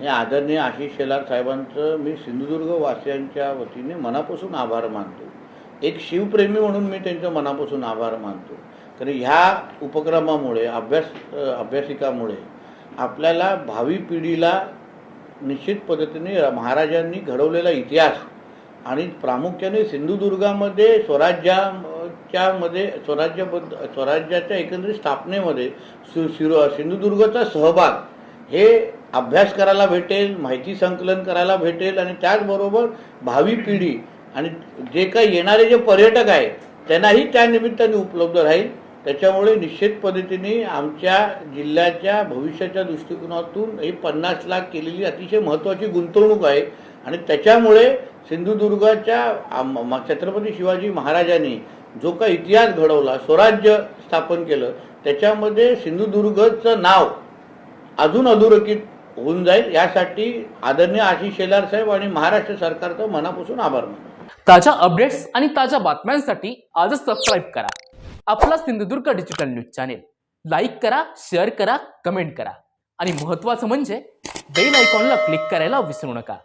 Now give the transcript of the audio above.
आणि आदरणीय आशिष शेलार साहेबांचं मी सिंधुदुर्ग वासियांच्या वतीने मनापासून आभार मानतो. एक शिवप्रेमी म्हणून मी त्यांचं मनापासून आभार मानतो. कारण ह्या उपक्रमामुळे अभ्यास अभ्यासिकामुळे आपल्याला भावी पिढीला निश्चित पद्धतीने महाराजांनी घडवलेला इतिहास आणि प्रामुख्याने सिंधुदुर्गामध्ये स्वराज्याच्या मध्ये स्वराज्याबद्द स्वराज्याच्या एकंदरीत स्थापनेमध्ये सु शिरो सिंधुदुर्गचा सहभाग हे अभ्यास करायला भेटेल माहिती संकलन करायला भेटेल आणि त्याचबरोबर भावी पिढी आणि जे काही येणारे जे पर्यटक आहे त्यांनाही त्या निमित्ताने उपलब्ध राहील. त्याच्यामुळे निश्चित पद्धतीने आमच्या जिल्ह्याच्या भविष्याच्या दृष्टिकोनातून ही पन्नास लाख केलेली अतिशय महत्त्वाची गुंतवणूक आहे. आणि त्याच्यामुळे सिंधुदुर्गाच्या छत्रपती शिवाजी महाराजांनी जो काही इतिहास घडवला स्वराज्य स्थापन केलं त्याच्यामध्ये सिंधुदुर्गचं नाव अजून अधोरेखित होऊन जाईल यासाठी आदरणीय आशिष शेलार साहेब आणि महाराष्ट्र सरकारचं मनापासून आभार मानतो. ताज्या अपडेट्स आणि ताज्या बातम्यांसाठी आजच सबस्क्राईब करा. आपला Sindhudurg digital news channel like करा शेअर करा कमेंट करा. आणि महत्त्वाचं म्हणजे बेल आयकॉनला क्लिक करायला विसरू नका.